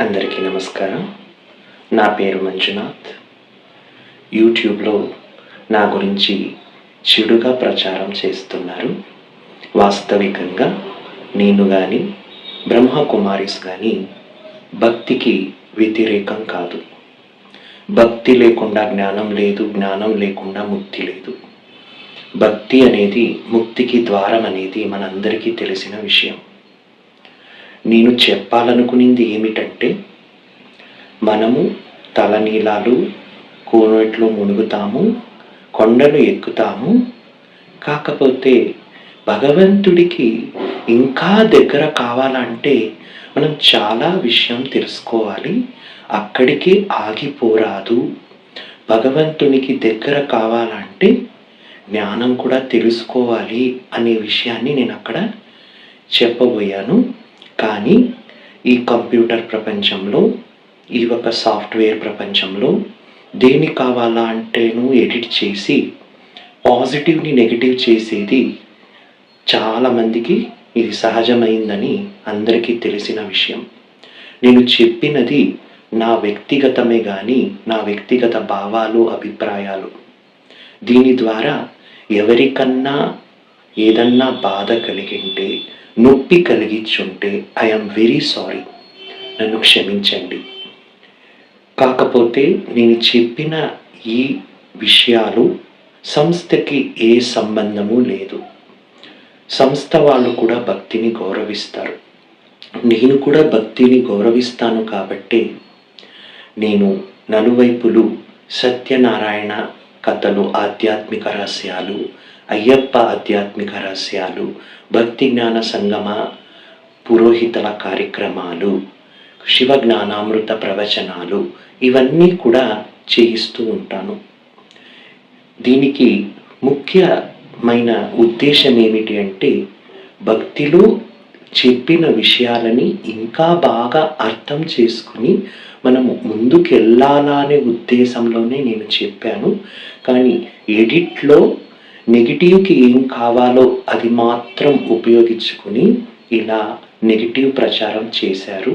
అందరికీ నమస్కారం. నా పేరు మంజునాథ్. యూట్యూబ్లో నా గురించి చెడుగా ప్రచారం చేస్తున్నారు. వాస్తవికంగా నేను కానీ బ్రహ్మకుమారిస్ కానీ భక్తికి వ్యతిరేకం కాదు. భక్తి లేకుండా జ్ఞానం లేదు జ్ఞానం లేకుండా ముక్తి లేదు. భక్తి అనేది ముక్తికి ద్వారం అనేది మనందరికీ తెలిసిన విషయం. నేను చెప్పాలనుకునింది ఏమిటంటే మనము తలనీలాలు కోనట్లో మునుగుతాము కొండలు ఎక్కుతాము. కాకపోతే భగవంతుడికి ఇంకా దగ్గర కావాలంటే మనం చాలా విషయం తెలుసుకోవాలి. అక్కడికి ఆగిపోరాదు. భగవంతునికి దగ్గర కావాలంటే జ్ఞానం కూడా తెలుసుకోవాలి అనే విషయాన్ని నేను అక్కడ చెప్పబోయాను. కానీ ఈ కంప్యూటర్ ప్రపంచంలో ఈ ఒక సాఫ్ట్వేర్ ప్రపంచంలో దేని కావాలా అంటేను ఎడిట్ చేసి పాజిటివ్ని నెగిటివ్ చేసేది చాలామందికి ఇది సహజమైందని అందరికీ తెలిసిన విషయం. నేను చెప్పినది నా వ్యక్తిగతమే కానీ నా వ్యక్తిగత భావాలు అభిప్రాయాలు. దీని ద్వారా ఎవరికన్నా ఏదన్నా బాధ కలిగింటే నొప్పి కలిగించుంటే ఐఎమ్ వెరీ సారీ. నన్ను క్షమించండి. కాకపోతే నేను చెప్పిన ఈ విషయాలు సంస్థకి ఏ సంబంధము లేదు. సంస్థ వాళ్ళు కూడా భక్తిని గౌరవిస్తారు. నేను కూడా భక్తిని గౌరవిస్తాను కాబట్టి నేను నలువైపులు సత్యనారాయణ కథలు ఆధ్యాత్మిక రహస్యాలు అయ్యప్ప ఆధ్యాత్మిక రహస్యాలు భక్తి జ్ఞాన సంగమ పురోహితుల కార్యక్రమాలు శివ జ్ఞానామృత ప్రవచనాలు ఇవన్నీ కూడా చేయిస్తూ ఉంటాను. దీనికి ముఖ్యమైన ఉద్దేశం ఏమిటి అంటే భక్తిలో చెప్పిన విషయాలని ఇంకా బాగా అర్థం చేసుకుని మనము ముందుకెళ్ళాలా అనే ఉద్దేశంలోనే నేను చెప్పాను. కానీ ఎడిట్లో నెగిటివ్కి ఏం కావాలో అది మాత్రం ఉపయోగించుకుని ఇలా నెగిటివ్ ప్రచారం చేశారు.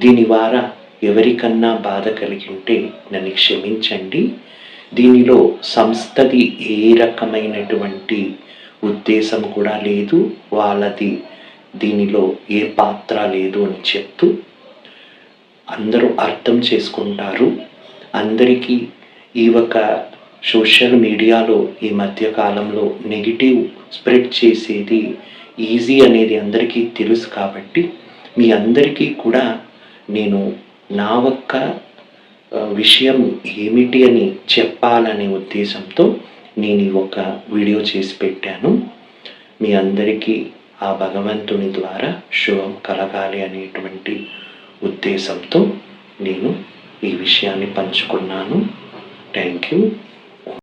దీని ద్వారా ఎవరికన్నా బాధ కలిగి ఉంటే నన్ను క్షమించండి. దీనిలో సంస్థది ఏ రకమైనటువంటి ఉద్దేశం కూడా లేదు. వాళ్ళది దీనిలో ఏ పాత్ర లేదు అని చెప్తూ అందరూ అర్థం చేసుకుంటారు. అందరికీ ఈ ఒక సోషల్ మీడియాలో ఈ మధ్య కాలంలో నెగిటివ్ స్ప్రెడ్ చేసేది ఈజీ అనేది అందరికీ తెలుసు కాబట్టి మీ అందరికీ కూడా నేను నా ఒక్క విషయం ఏమిటి అని చెప్పాలనే ఉద్దేశంతో నేను ఈ ఒక వీడియో చేసి పెట్టాను. మీ అందరికీ ఆ భగవంతుని ద్వారా శుభం కలగాలి అనేటువంటి ఉద్దేశంతో నేను ఈ విషయాన్ని పంచుకున్నాను. Thank you